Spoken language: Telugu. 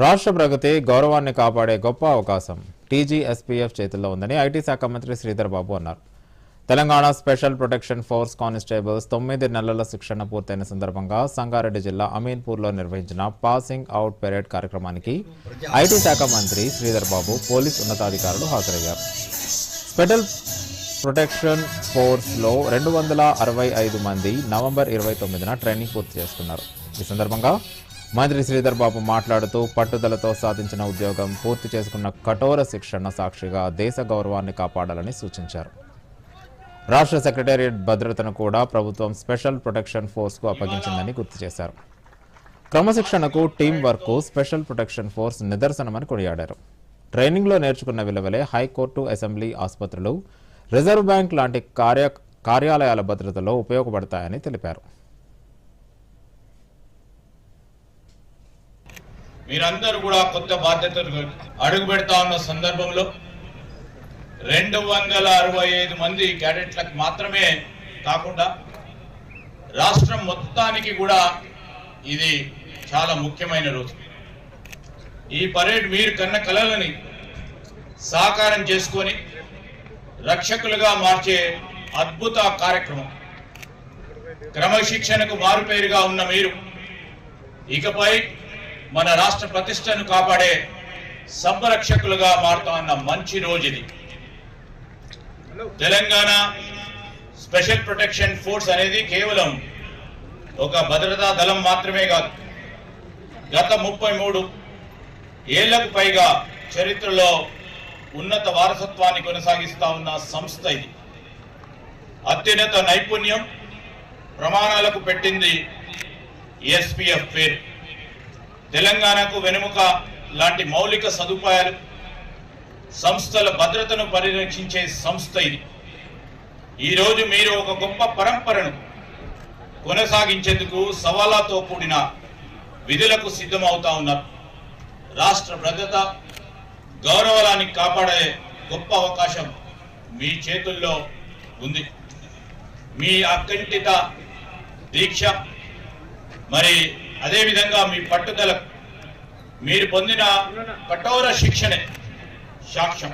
రాష్ట్ర ప్రగతి గౌరవాన్ని కాపాడే గొప్ప అవకాశం. టీజీఎస్పీఎఫ్ చేతుల్లో ఉందని ఐటీ శాఖ మంత్రి శ్రీధర్ బాబు అన్నారు. Telangana special protection force constables తొమ్మిది నెలల శిక్షణ పూర్తయిన సందర్భంగా సంగారెడ్డి జిల్లా అమీన్పూర్లో నిర్వహించిన పాసింగ్ అవుట్ పెరేడ్ కార్యక్రమానికి ఐటీ శాఖ మంత్రి శ్రీధర్ బాబు పోలీస్ ఉన్నతాధికారులు హాజరయ్యారు. స్పెషల్ ప్రొటెక్షన్ ఫోర్స్లో రెండు వందల అరవై ఐదు మంది నవంబర్ ఇరవై తొమ్మిదిన ట్రైనింగ్ పూర్తి చేసుకున్నారు. ఈ సందర్భంగా మంత్రి శ్రీధర్ బాబు మాట్లాడుతూ పట్టుదలతో సాధించిన ఉద్యోగం పూర్తి చేసుకున్న కఠోర శిక్షణ సాక్షిగా దేశ గౌరవాన్ని కాపాడాలని సూచించారు. రాష్ట్ర సెక్రటేరియట్ భద్రతను కూడా ప్రభుత్వం స్పెషల్ ప్రొటెక్షన్ ఫోర్స్కు అప్పగించిందని గుర్తు చేశారు. క్రమశిక్షణకు team work special protection force నిదర్శనమని కొనియాడారు. ట్రైనింగ్లో నేర్చుకున్న విలువలే హైకోర్టు అసెంబ్లీ ఆసుపత్రులు రిజర్వ్ బ్యాంక్ లాంటి కార్య కార్యాలయాల భద్రతలో ఉపయోగపడతాయని తెలిపారు. మీరందరూ కూడా కొత్త బాధ్యతలు అడుగు పెడతా ఉన్న సందర్భంలో రెండు వందల అరవై ఐదు మంది క్యాడెట్లకు మాత్రమే కాకుండా రాష్ట్రం మొత్తానికి కూడా ఇది చాలా ముఖ్యమైన రోజు. ఈ పరేడ్ మీరు కన్న కలలని సాకారం చేసుకొని రక్షకులుగా మార్చే అద్భుత కార్యక్రమం. క్రమశిక్షణకు మారుపేరుగా ఉన్న మీరు ఇకపై మన రాష్ట్ర ప్రతిష్టను కాపాడే సంరక్షకులుగా మారుతా ఉన్న మంచి రోజు ఇది తెలంగాణ స్పెషల్ ప్రొటెక్షన్ ఫోర్స్ అనేది కేవలం ఒక భద్రతా దళం మాత్రమే కాదు. గత ముప్పై మూడు ఏళ్ళకు పైగా చరిత్రలో ఉన్నత వారసత్వాన్ని కొనసాగిస్తా ఉన్న సంస్థ ఇది. అత్యున్నత నైపుణ్యం ప్రమాణాలకు పెట్టింది ఎస్పీఎఫ్ పేరు. తెలంగాణకు వెనుముక లాంటి మౌలిక సదుపాయాలు సంస్థల భద్రతను పరిరక్షించే సంస్థ ఇది. ఈరోజు మీరు ఒక గొప్ప పరంపరను కొనసాగించేందుకు సవాళ్ళతో కూడిన విధులకు సిద్ధమవుతా ఉన్నారు. రాష్ట్ర భద్రత గౌరవాన్ని కాపాడే గొప్ప అవకాశం మీ చేతుల్లో ఉంది. మీ అకంఠిత దీక్ష మరి అదేవిధంగా మీ పట్టుదల మీరు పొందిన కఠోర శిక్షణే సాక్ష్యం.